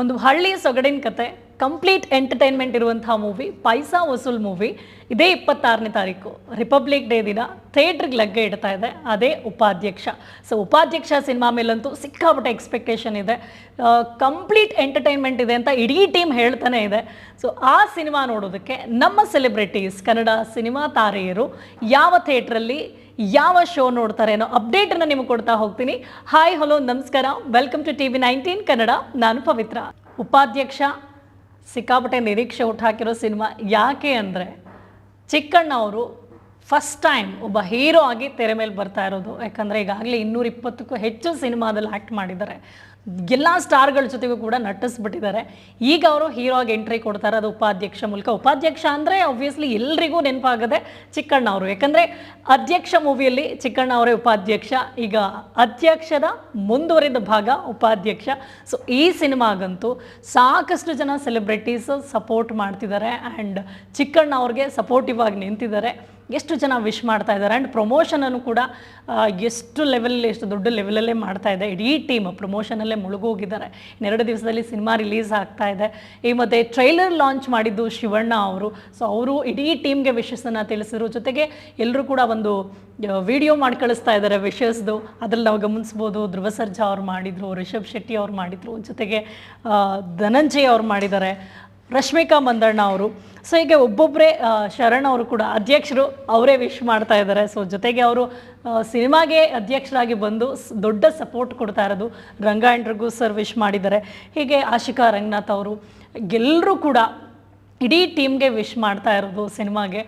ಒಂದು ಹಳ್ಳಿಯ ಸೊಗಡಿನ ಕತೆ. ಕಂಪ್ಲೀಟ್ ಎಂಟರ್ಟೈನ್ಮೆಂಟ್ ಇರುವಂತಹ ಮೂವಿ ಪೈಸಾ ವಸೂಲ್ ಮೂವಿ ಇದೇ ಇಪ್ಪತ್ತಾರನೇ ತಾರೀಕು. ರಿಪಬ್ಲಿಕ್ ಡೇ ದಿನ ಥಿಯೇಟ್ರಿಗೆ ಲಗ್ಗೆ ಇಡ್ತಾ ಇದೆ. ಅದೇ ಉಪಾಧ್ಯಕ್ಷ. ಸೊ ಉಪಾಧ್ಯಕ್ಷ ಸಿನಿಮಾ ಮೇಲಂತೂ ಸಿಕ್ಕಾಪಟ್ಟೆ ಎಕ್ಸ್ಪೆಕ್ಟೇಷನ್ ಇದೆ. ಕಂಪ್ಲೀಟ್ ಎಂಟರ್ಟೈನ್ಮೆಂಟ್ ಇದೆ ಅಂತ ಇಡೀ ಟೀಮ್ ಹೇಳ್ತಾನೆ ಇದೆ. ಸೊ ಆ ಸಿನಿಮಾ ನೋಡೋದಕ್ಕೆ ನಮ್ಮ ಸೆಲೆಬ್ರಿಟೀಸ್ ಕನ್ನಡ ಸಿನಿಮಾ ತಾರೆಯರು ಯಾವ ಥಿಯೇಟ್ರಲ್ಲಿ ಯಾವ ಶೋ ನೋಡ್ತಾರೆ ಅನ್ನೋ ಅಪ್ಡೇಟನ್ನು ನಿಮಗೆ ಕೊಡ್ತಾ ಹೋಗ್ತೀನಿ. ಹಾಯ್ ಹಲೋ ನಮಸ್ಕಾರ. Welcome to T V nineteen Kannada ನಾನು ಪವಿತ್ರ. ಉಪಾಧ್ಯಕ್ಷ ಸಿಕ್ಕಾಪಟ್ಟೆ ನಿರೀಕ್ಷೆ ಹುಟ್ಟಾಕಿರೋ ಸಿನಿಮಾ ಯಾಕೆ ಅಂದರೆ ಚಿಕ್ಕಣ್ಣ ಅವರು ಫಸ್ಟ್ ಟೈಮ್ ಒಬ್ಬ ಹೀರೋ ಆಗಿ ತೆರೆ ಮೇಲೆ ಬರ್ತಾ ಇರೋದು. ಯಾಕಂದರೆ ಈಗಾಗಲೇ ಇನ್ನೂರ ಇಪ್ಪತ್ತಕ್ಕೂ ಹೆಚ್ಚು ಸಿನಿಮಾದಲ್ಲಿ ಆ್ಯಕ್ಟ್ ಮಾಡಿದ್ದಾರೆ. ಎಲ್ಲ ಸ್ಟಾರ್ಗಳ ಜೊತೆಗೂ ಕೂಡ ನಟಿಸ್ಬಿಟ್ಟಿದ್ದಾರೆ. ಈಗ ಅವರು ಹೀರೋಗೆ ಎಂಟ್ರಿ ಕೊಡ್ತಾರೆ, ಅದು ಉಪಾಧ್ಯಕ್ಷ ಮೂಲಕ. ಉಪಾಧ್ಯಕ್ಷ ಅಂದರೆ ಆಬ್ವಿಯಸ್ಲಿ ಎಲ್ರಿಗೂ ನೆನಪಾಗದೆ ಚಿಕ್ಕಣ್ಣ ಅವರು. ಯಾಕಂದರೆ ಅಧ್ಯಕ್ಷ ಮೂವಿಯಲ್ಲಿ ಚಿಕ್ಕಣ್ಣ ಅವರೇ ಉಪಾಧ್ಯಕ್ಷ, ಈಗ ಅಧ್ಯಕ್ಷದ ಮುಂದುವರಿದ ಭಾಗ ಉಪಾಧ್ಯಕ್ಷ. ಸೊ ಈ ಸಿನಿಮಾಗಂತೂ ಸಾಕಷ್ಟು ಜನ ಸೆಲೆಬ್ರಿಟೀಸ್ ಸಪೋರ್ಟ್ ಮಾಡ್ತಿದ್ದಾರೆ ಆ್ಯಂಡ್ ಚಿಕ್ಕಣ್ಣ ಅವ್ರಿಗೆ ಸಪೋರ್ಟಿವ್ ಆಗಿ ನಿಂತಿದ್ದಾರೆ. ಎಷ್ಟು ಜನ ವಿಶ್ ಮಾಡ್ತಾ ಇದ್ದಾರೆ ಆ್ಯಂಡ್ ಪ್ರಮೋಷನನ್ನು ಕೂಡ ಎಷ್ಟು ಲೆವೆಲ್ ಎಷ್ಟು ದೊಡ್ಡ ಲೆವೆಲಲ್ಲೇ ಮಾಡ್ತಾ ಇದೆ. ಇಡೀ ಟೀಮ್ ಪ್ರಮೋಷನಲ್ಲೇ ಮುಳುಗೋಗಿದ್ದಾರೆ. ಇನ್ನೆರಡು ದಿವಸದಲ್ಲಿ ಸಿನಿಮಾ ರಿಲೀಸ್ ಆಗ್ತಾ ಇದೆ. ಈ ಮತ್ತು ಟ್ರೈಲರ್ ಲಾಂಚ್ ಮಾಡಿದ್ದು ಶಿವಣ್ಣ ಅವರು. ಸೊ ಅವರು ಇಡೀ ಟೀಮ್ಗೆ ವಿಶಸ್ಸನ್ನು ತಿಳಿಸಿದ್ರು. ಜೊತೆಗೆ ಎಲ್ಲರೂ ಕೂಡ ಒಂದು ವಿಡಿಯೋ ಮಾಡಿ ಕಳಿಸ್ತಾ ಇದ್ದಾರೆ ವಿಶಸ್ದು ಅದ್ರಲ್ಲಿ ನಾವು ಗಮನಿಸ್ಬೋದು ಧ್ರುವ ಸರ್ಜಾ ಅವ್ರು ಮಾಡಿದರು, ರಿಷಬ್ ಶೆಟ್ಟಿ ಅವ್ರು ಮಾಡಿದರು. ಜೊತೆಗೆ ಧನಂಜಯ್ ಅವ್ರು ಮಾಡಿದ್ದಾರೆ. ರಶ್ಮಿಕಾ ಮಂದಣ್ಣ ಅವರು. ಸೊ ಹೀಗೆ ಒಬ್ಬೊಬ್ಬರೇ ಶರಣ್ ಅವರು ಕೂಡ ಅಧ್ಯಕ್ಷರು ಅವರೇ ವಿಶ್ ಮಾಡ್ತಾ ಇದ್ದಾರೆ. ಸೊ ಜೊತೆಗೆ ಅವರು ಸಿನಿಮಾಗೆ ಅಧ್ಯಕ್ಷರಾಗಿ ಬಂದು ದೊಡ್ಡ ಸಪೋರ್ಟ್ ಕೊಡ್ತಾ ಇರೋದು ರಂಗಾಯಣರಿಗೂ ಸರ್ ವಿಶ್ ಮಾಡಿದ್ದಾರೆ. ಹೀಗೆ ಆಶಿಕಾ ರಂಗನಾಥ್ ಅವರು, ಎಲ್ಲರೂ ಕೂಡ ಇಡೀ ಟೀಮ್ಗೆ ವಿಶ್ ಮಾಡ್ತಾ ಇರೋದು ಸಿನಿಮಾಗೆ.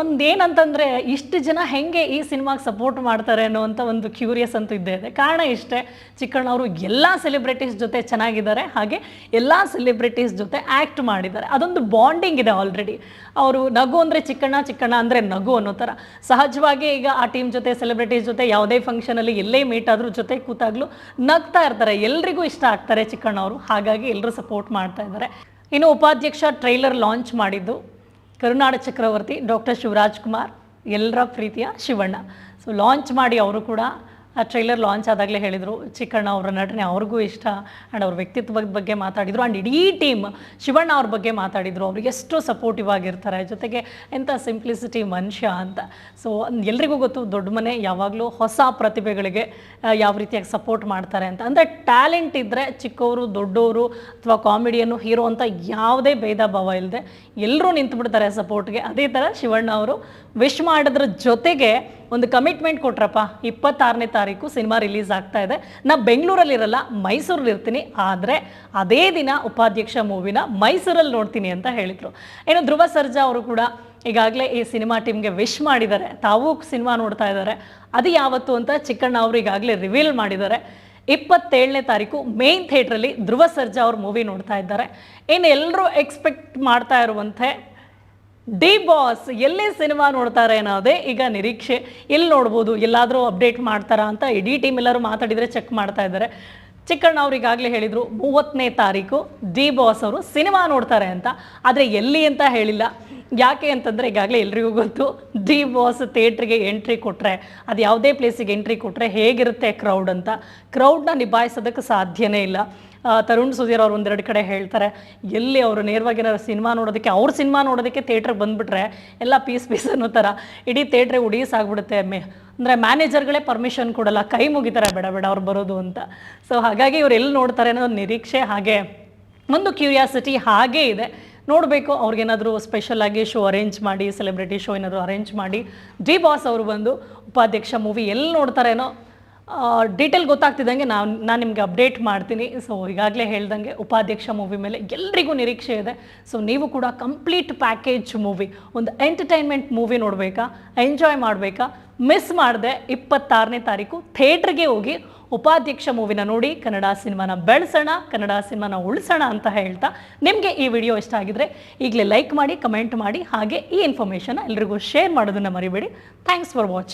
ಒಂದು ಏನಂತಂದರೆ ಇಷ್ಟು ಜನ ಹೆಂಗೆ ಈ ಸಿನಿಮಾಗೆ ಸಪೋರ್ಟ್ ಮಾಡ್ತಾರೆ ಅನ್ನೋವಂಥ ಒಂದು ಕ್ಯೂರಿಯಸ್ ಅಂತೂ ಇದ್ದೇ ಇದೆ. ಕಾರಣ ಇಷ್ಟೇ ಚಿಕ್ಕಣ್ಣವರು ಎಲ್ಲ ಸೆಲೆಬ್ರಿಟೀಸ್ ಜೊತೆ ಚೆನ್ನಾಗಿದ್ದಾರೆ, ಹಾಗೆ ಎಲ್ಲ ಸೆಲೆಬ್ರಿಟೀಸ್ ಜೊತೆ ಆ್ಯಕ್ಟ್ ಮಾಡಿದ್ದಾರೆ. ಅದೊಂದು ಬಾಂಡಿಂಗ್ ಇದೆ ಆಲ್ರೆಡಿ ಅವರು ನಗು ಅಂದರೆ ಚಿಕ್ಕಣ್ಣ ಚಿಕ್ಕಣ್ಣ ಅಂದರೆ ನಗು ಅನ್ನೋ ಥರ. ಸಹಜವಾಗಿ ಈಗ ಆ ಟೀಮ್ ಜೊತೆ ಸೆಲೆಬ್ರಿಟೀಸ್ ಜೊತೆ ಯಾವುದೇ ಫಂಕ್ಷನಲ್ಲಿ ಎಲ್ಲೇ ಮೀಟ್ ಆದರೂ ಜೊತೆ ಕೂತಾಗಲೂ ನಗ್ತಾ ಇರ್ತಾರೆ. ಎಲ್ರಿಗೂ ಇಷ್ಟ ಆಗ್ತಾರೆ ಚಿಕ್ಕಣ್ಣವರು ಹಾಗಾಗಿ ಎಲ್ಲರೂ ಸಪೋರ್ಟ್ ಮಾಡ್ತಾ ಇದ್ದಾರೆ. ಇನ್ನು ಉಪಾಧ್ಯಕ್ಷ ಟ್ರೈಲರ್ ಲಾಂಚ್ ಮಾಡಿದ್ದು. ಕರುನಾಡ ಚಕ್ರವರ್ತಿ ಡಾಕ್ಟರ್ ಶಿವರಾಜ್ ಕುಮಾರ್ ಎಲ್ಲರ ಪ್ರೀತಿಯ ಶಿವಣ್ಣ. ಸೊ ಲಾಂಚ್ ಮಾಡಿ ಅವರು ಕೂಡ ಆ ಟ್ರೈಲರ್ ಲಾಂಚ್ ಆದಾಗಲೇ ಹೇಳಿದರು, ಚಿಕ್ಕಣ್ಣ ಅವರ ನಟನೆ ಅವ್ರಿಗೂ ಇಷ್ಟ ಆ್ಯಂಡ್ ಅವ್ರ ವ್ಯಕ್ತಿತ್ವದ ಬಗ್ಗೆ ಮಾತಾಡಿದರು ಆ್ಯಂಡ್ ಇಡೀ ಟೀಮ್ ಶಿವಣ್ಣ ಅವ್ರ ಬಗ್ಗೆ ಮಾತಾಡಿದರು, ಅವ್ರಿಗೆ ಎಷ್ಟು ಸಪೋರ್ಟಿವ್ ಆಗಿರ್ತಾರೆ. ಜೊತೆಗೆ ಎಂಥ ಸಿಂಪ್ಲಿಸಿಟಿ ಮನುಷ್ಯ ಅಂತ. ಸೊ ಎಲ್ರಿಗೂ ಗೊತ್ತು ದೊಡ್ಡ ಮನೆ ಯಾವಾಗಲೂ ಹೊಸ ಪ್ರತಿಭೆಗಳಿಗೆ ಯಾವ ರೀತಿಯಾಗಿ ಸಪೋರ್ಟ್ ಮಾಡ್ತಾರೆ ಅಂತ. ಅಂದರೆ ಟ್ಯಾಲೆಂಟ್ ಇದ್ದರೆ ಚಿಕ್ಕವರು, ದೊಡ್ಡವರು ಅಥವಾ ಕಾಮಿಡಿಯನ್ನು ಹೀರೋ ಅಂತ ಯಾವುದೇ ಭೇದ ಭಾವ ಇಲ್ಲದೆ ಎಲ್ಲರೂ ನಿಂತುಬಿಡ್ತಾರೆ ಸಪೋರ್ಟ್ಗೆ ಅದೇ ಥರ ಶಿವಣ್ಣ ಅವರು ವಿಶ್ ಮಾಡೋದ್ರ ಜೊತೆಗೆ ಒಂದು ಕಮಿಟ್ಮೆಂಟ್ ಕೊಟ್ರಪ್ಪ, ಇಪ್ಪತ್ತಾರನೇ ತಾರೀಕು. ಸಿನಿಮಾ ರಿಲೀಸ್ ಆಗ್ತಾ ಇದೆ. ನಾ ಬೆಂಗಳೂರಲ್ಲಿರಲ್ಲ ಮೈಸೂರಲ್ಲಿ ಇರ್ತೀನಿ ಆದರೆ ಅದೇ ದಿನ ಉಪಾಧ್ಯಕ್ಷ ಮೂವಿನ ಮೈಸೂರಲ್ಲಿ ನೋಡ್ತೀನಿ ಅಂತ ಹೇಳಿದರು. ಏನು ಧ್ರುವ ಸರ್ಜಾ ಅವರು ಕೂಡ ಈಗಾಗಲೇ ಈ ಸಿನಿಮಾ ಟೀಮ್ಗೆ ವಿಶ್ ಮಾಡಿದ್ದಾರೆ. ತಾವೂ ಸಿನಿಮಾ ನೋಡ್ತಾ ಇದ್ದಾರೆ. ಅದು ಯಾವತ್ತು ಅಂತ ಚಿಕ್ಕಣ್ಣ ಅವರು ಈಗಾಗಲೇ ರಿವೀಲ್ ಮಾಡಿದ್ದಾರೆ. ಇಪ್ಪತ್ತೇಳನೇ ತಾರೀಕು ಮೇನ್ ಥಿಯೇಟ್ರಲ್ಲಿ ಧ್ರುವ ಸರ್ಜಾ ಅವ್ರ ಮೂವಿ ನೋಡ್ತಾ ಇದ್ದಾರೆ. ಇನ್ನು ಎಲ್ಲರೂ ಎಕ್ಸ್ಪೆಕ್ಟ್ ಮಾಡ್ತಾ ಇರುವಂತೆ ಡಿ ಬಾಸ್ ಎಲ್ಲಿ ಸಿನಿಮಾ ನೋಡ್ತಾರೆ ಅನ್ನೋದೇ ಈಗ ನಿರೀಕ್ಷೆ. ಎಲ್ಲಿ ನೋಡ್ಬೋದು, ಎಲ್ಲಾದರೂ ಅಪ್ಡೇಟ್ ಮಾಡ್ತಾರಾ ಅಂತ ಇಡೀ ಟೀಮ್ ಎಲ್ಲರೂ ಮಾತಾಡಿದರೆ ಚೆಕ್ ಮಾಡ್ತಾ ಇದ್ದಾರೆ. ಚಿಕ್ಕಣ್ಣ ಅವ್ರು ಈಗಾಗಲೇ ಹೇಳಿದರು, ಮೂವತ್ತನೇ ತಾರೀಕು ಡಿ ಬಾಸ್ ಅವರು ಸಿನಿಮಾ ನೋಡ್ತಾರೆ ಅಂತ. ಆದರೆ ಎಲ್ಲಿ ಅಂತ ಹೇಳಿಲ್ಲ. ಯಾಕೆ ಅಂತಂದರೆ ಈಗಾಗಲೇ ಎಲ್ರಿಗೂ ಗೊತ್ತು, ಡಿ ಬಾಸ್ ಥಿಯೇಟ್ರಿಗೆ ಎಂಟ್ರಿ ಕೊಟ್ಟರೆ ಅದು ಯಾವುದೇ ಪ್ಲೇಸಿಗೆ ಎಂಟ್ರಿ ಕೊಟ್ಟರೆ ಹೇಗಿರುತ್ತೆ ಕ್ರೌಡ್ ಅಂತ. ಕ್ರೌಡ್ನ ನಿಭಾಯಿಸೋದಕ್ಕೆ ಸಾಧ್ಯನೇ ಇಲ್ಲ. ತರುಣ್ ಸುಧೀರ್ ಅವ್ರು ಒಂದೆರಡು ಕಡೆ ಹೇಳ್ತಾರೆ, ಎಲ್ಲಿ ಅವರು ನೇರವಾಗಿ ಏನಾದ್ರು ಸಿನಿಮಾ ನೋಡೋದಕ್ಕೆ, ಅವ್ರ ಸಿನಿಮಾ ನೋಡೋದಕ್ಕೆ ಥಿಯೇಟ್ರಿಗೆ ಬಂದುಬಿಟ್ರೆ ಎಲ್ಲ ಪೀಸ್ ಪೀಸ್ ಅನ್ನೋ ಥರ, ಇಡೀ ಥಿಯೇಟ್ರೆ ಉಡೀಸ್ ಆಗ್ಬಿಡುತ್ತೆ ಮೇ, ಅಂದರೆ ಮ್ಯಾನೇಜರ್ಗಳೇ ಪರ್ಮಿಷನ್ ಕೊಡಲ್ಲ, ಕೈ ಮುಗಿತಾರೆ, ಬೇಡ ಬೇಡ ಅವ್ರು ಬರೋದು ಅಂತ. ಸೊ ಹಾಗಾಗಿ ಇವ್ರು ಎಲ್ಲಿ ನೋಡ್ತಾರೆ ಅನ್ನೋ ನಿರೀಕ್ಷೆ ಹಾಗೆ, ಒಂದು ಕ್ಯೂರಿಯಾಸಿಟಿ ಹಾಗೇ ಇದೆ. ನೋಡಬೇಕು, ಅವ್ರಿಗೇನಾದರೂ ಸ್ಪೆಷಲ್ ಆಗಿ ಶೋ ಅರೇಂಜ್ ಮಾಡಿ ಸೆಲೆಬ್ರಿಟಿ ಶೋ ಏನಾದರೂ ಅರೇಂಜ್ ಮಾಡಿ, ಡಿ ಬಾಸ್ ಅವರು ಬಂದು, ಉಪಾಧ್ಯಕ್ಷ ಮೂವಿ ಎಲ್ಲಿ ನೋಡ್ತಾರೇನೋ ಡೀಟೇಲ್ ಗೊತ್ತಾಗ್ತಿದ್ದಂಗೆ ನಾನು ನಾನು ನಿಮಗೆ ಅಪ್ಡೇಟ್ ಮಾಡ್ತೀನಿ. ಸೊ ಈಗಾಗಲೇ ಹೇಳ್ದಂಗೆ ಉಪಾಧ್ಯಕ್ಷ ಮೂವಿ ಮೇಲೆ ಎಲ್ರಿಗೂ ನಿರೀಕ್ಷೆ ಇದೆ. ಸೊ ನೀವು ಕೂಡ ಕಂಪ್ಲೀಟ್ ಪ್ಯಾಕೇಜ್ ಮೂವಿ ಒಂದು ಎಂಟರ್ಟೈನ್ಮೆಂಟ್ ಮೂವಿ ನೋಡಬೇಕಾ ಎಂಜಾಯ್ ಮಾಡಬೇಕಾ ಮಿಸ್ ಮಾಡದೆ ಇಪ್ಪತ್ತಾರನೇ ತಾರೀಕು ಥಿಯೇಟ್ರಿಗೆ ಹೋಗಿ ಉಪಾಧ್ಯಕ್ಷ ಮೂವಿನ ನೋಡಿ, ಕನ್ನಡ ಸಿನಿಮಾನ ಬೆಳೆಸೋಣ, ಕನ್ನಡ ಸಿನಿಮಾನ ಉಳಿಸೋಣ ಅಂತ ಹೇಳ್ತಾ ನಿಮಗೆ ಈ ವಿಡಿಯೋ ಇಷ್ಟ ಆಗಿದ್ರೆ ಈಗಲೇ ಲೈಕ್ ಮಾಡಿ ಕಮೆಂಟ್ ಮಾಡಿ, ಹಾಗೆ ಈ ಇನ್ಫಾರ್ಮೇಷನ್ ಎಲ್ರಿಗೂ ಶೇರ್ ಮಾಡೋದನ್ನು ಮರಿಬೇಡಿ. Thanks for watching